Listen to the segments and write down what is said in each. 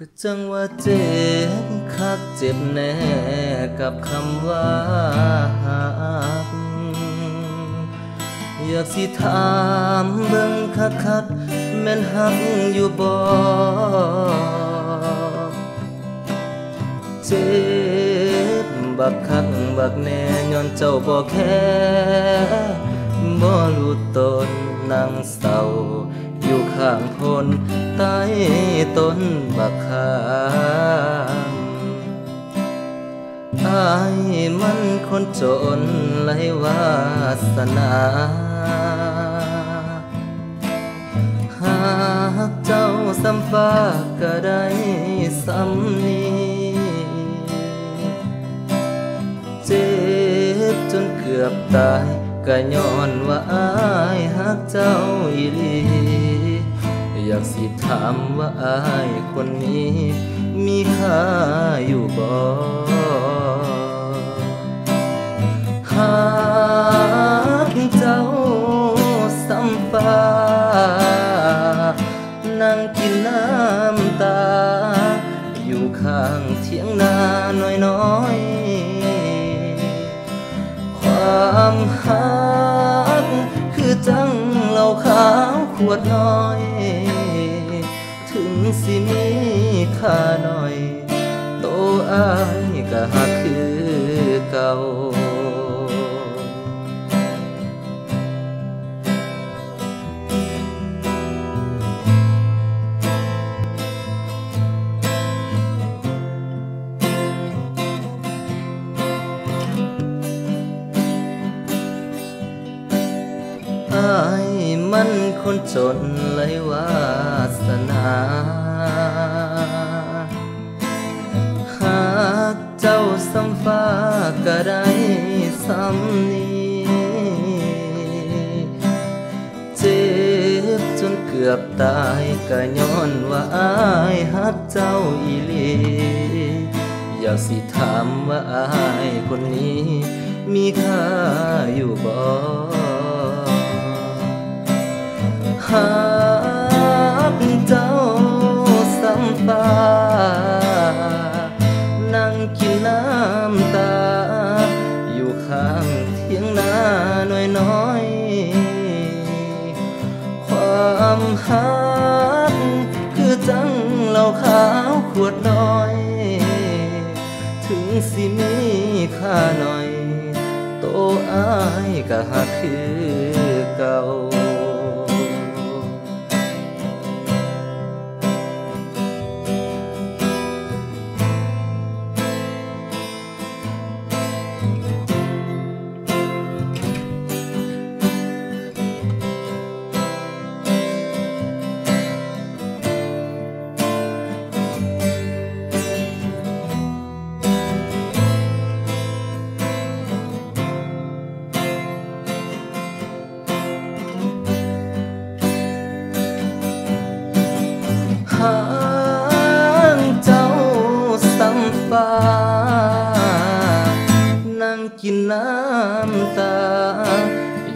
ก็จังว่าเจ็บคักเจ็บแน่กับคำว่าหักอยากสิถามเบิ่งคักคักแม่นหักอยู่บ่เจ็บบักคักบักแน่ย้อนเจ้าบ่แค่บ่รู้ตนนั่งเศร้า ข้างคนใต้ต้นบักขามอายมันคนจนไรวาสนาหากเจ้าสัมฟ้าก็ได้สำนีเจ็บจนเกือบตายก็ย้อนว่าอายหักเจ้าอีหลี อยากสิถามว่าอายคนนี้ มีค่าอยู่บ่หากเจ้าสัมฟ้านั่งกินน้ำตา อยู่ข้างเทียงนาน้อยๆ ความหักคือจังเหล้าขาวขวดน้อย สิมีค่าหน่อย โตอายก็หักคือเก่าอายมันคนจนเลยวาสนา เจ้าสัมฟ้าก็ได้สำนีเจ็บจนเกือบตายก็ย้อนว่าอายหักเจ้าอีหลีอยากสิถามว่าอายคนนี้มีค่าอยู่บ่หา จังเหล้าขาวขวดน้อย ถึงสิมีค่าหน่อย โตอายก็หักคือเก่า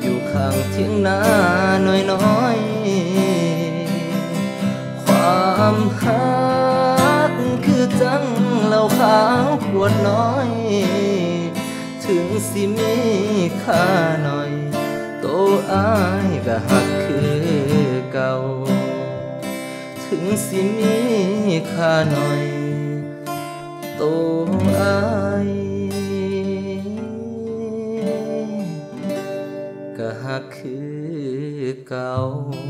อยู่ข้างเทียงนาน้อยน้อยๆความหักคือจังเหล้าขาวขวดน้อย ถึงสิมีค่าหน่อย โตอายก็หักคือเก่า ถึงสิมีค่าหน่อย โตอาย know.